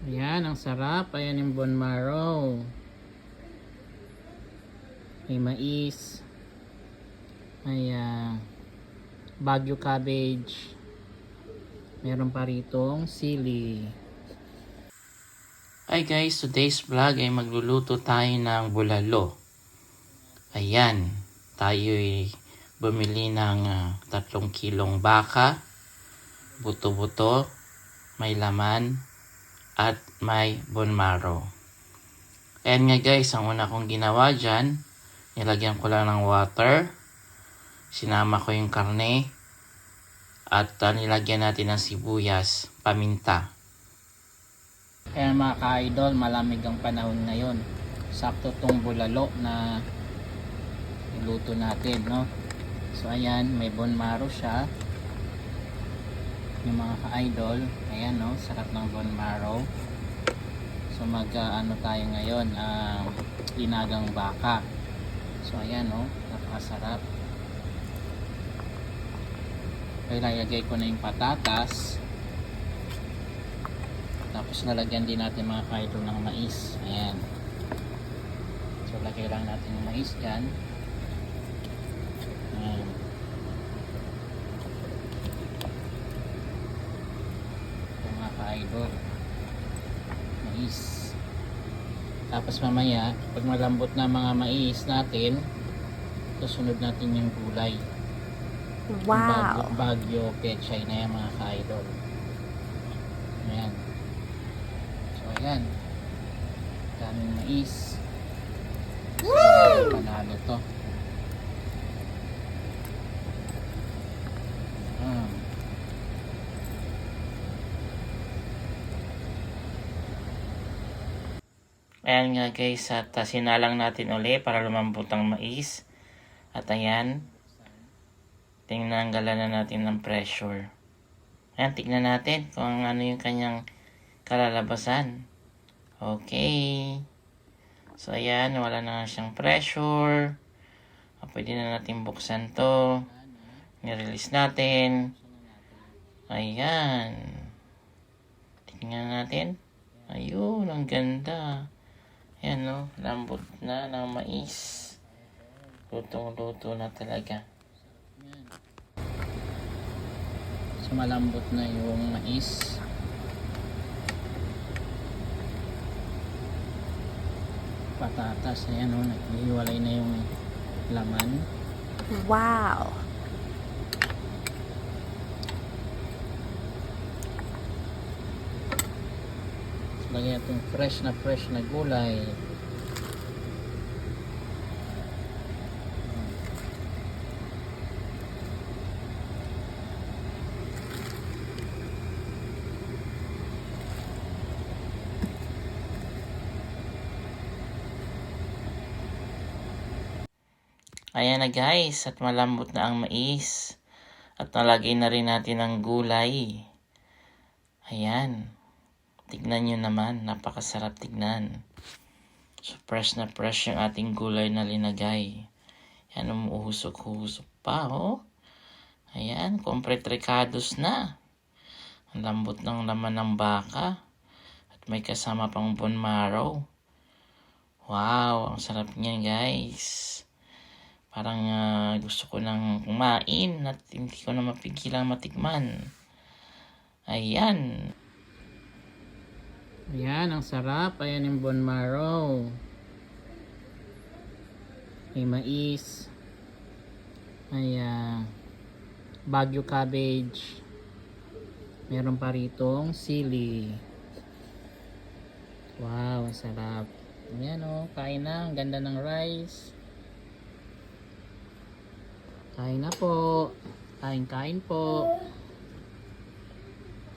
Ayan, ang sarap. Ayan yung bone marrow. May mais. May ah, bagyo cabbage. Meron pa ritong sili. Hi guys, today's vlog ay magluluto tayo ng bulalo. Ayan, tayo ay bumili ng ah, tatlong kilong baka, buto-buto, may laman, at may bone marrow. Ayan nga guys, ang una kong ginawa dyan, nilagyan ko lang ng water, sinama ko yung karne, at uh, nilagyan natin ng sibuyas, paminta. Kaya mga ka-idol, malamig ang panahon ngayon. Sakto tong bulalo na niluto natin, no? So ayan, may bone marrow siya. Yung mga ka-idol, ayan no, sarap ng bone marrow. So mag uh, ano tayo ngayon, ah, inagang baka. So ayan no, napakasarap. Kaya lalagay ko na yung patatas. Tapos lalagyan din natin mga ka-idol ng mais. Ayan. So lagay lang natin yung mais dyan. Ayan. Ka-idol. Mais. Tapos mamaya, pag malambot na mga mais natin, susunod natin yung gulay. Yung Bagyo, Wow. bagyo pechay na yan mga ka-idol. Ayan. So ayan. Daming mais. Woo! Panalo to. Ah. Ayan nga guys, at uh, sinalang natin uli para lumambot ang mais. At ayan, tinanggalan na natin ng pressure. Ayan, tignan natin kung ano yung kanyang kalalabasan. Okay. So, ayan, wala na nga siyang pressure. Ah, Pwede na natin buksan to. Nirelease natin. Ayan. Tingnan natin. Ayun, ang ganda. Ayan, no? Lambot na ng mais. Lutong-luto na talaga. So, malambot na yung mais. Patatas, ayan o, naghiwalay na yung laman. Wow. Lagyan natin fresh na fresh na gulay. Ayan na guys, at malambot na ang mais. At nalagay na rin natin ang gulay. Ayan. Tignan nyo naman, napakasarap tignan. So, fresh na fresh yung ating gulay na linagay. Yan, umuusok-usok pa, oh. Ayan, complete ricados na. Ang lambot ng laman ng baka. At may kasama pang bone marrow. Wow, ang sarap niyan, guys. Parang ah, gusto ko nang kumain at hindi ko na mapigilang matikman. Ayan. Ayan, ang sarap. Ayan yung bone marrow. May mais. May ah, bagyo cabbage. Meron pa ritong sili. Wow, ang sarap. Ayan o, kain na. Ang ganda ng rice. Kain na po. Kain-kain po.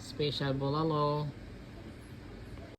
Special bulalo.